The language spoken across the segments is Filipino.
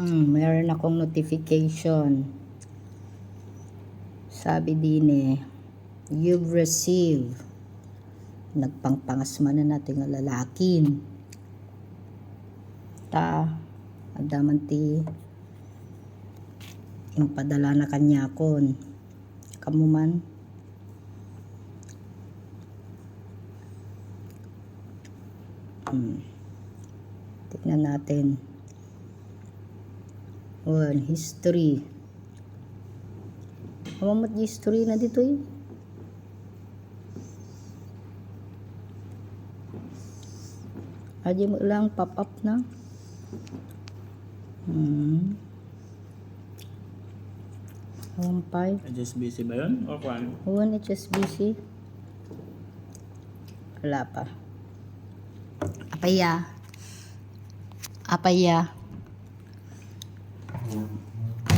Mm, meron akong notification. Sabi din eh, you've received. Nagpangpangas man na natin nga lalakin. Ta, adaman ti impadala na kanya kon. Kamu man. Hmm. Tignan natin. One, history. Mamat history na dito eh. Adi mo lang pop up na. Hmm. One five. HSBC ba yun? O kwan? One HSBC. Wala pa. Apaya. Apaya.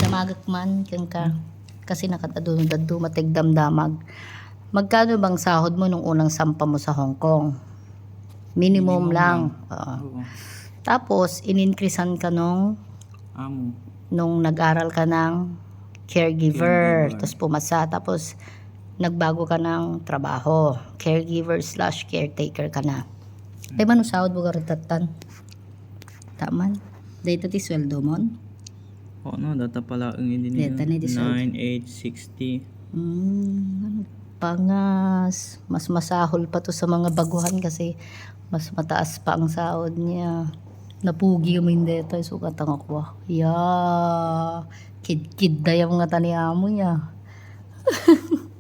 Damagak man kang ka. Kasi nakatadunod dadto matigdamdamag. Magkano bang sahod mo nung unang sampa mo sa Hong Kong? Minimum, Minimum lang. Oo. Oo. Tapos, in-increasean ka nung, Amo. nung nag-aral ka ng caregiver. Caregiver. Tapos pumasa. Tapos, nagbago ka ng trabaho. Caregiver slash caretaker ka na. Ay, manong sahod mo ka ritatan? Taman. Dito ti sweldo mo? Oo no, data pala ang hindi niya. Data Disol. 9860. Hmm, ano pangas. Mas masahol pa to sa mga baguhan kasi mas mataas pa ang sahod niya. Napugi mo hindi ito. Sukat ang ako. Yeah. Kid-kid na yung mga taniamo niya.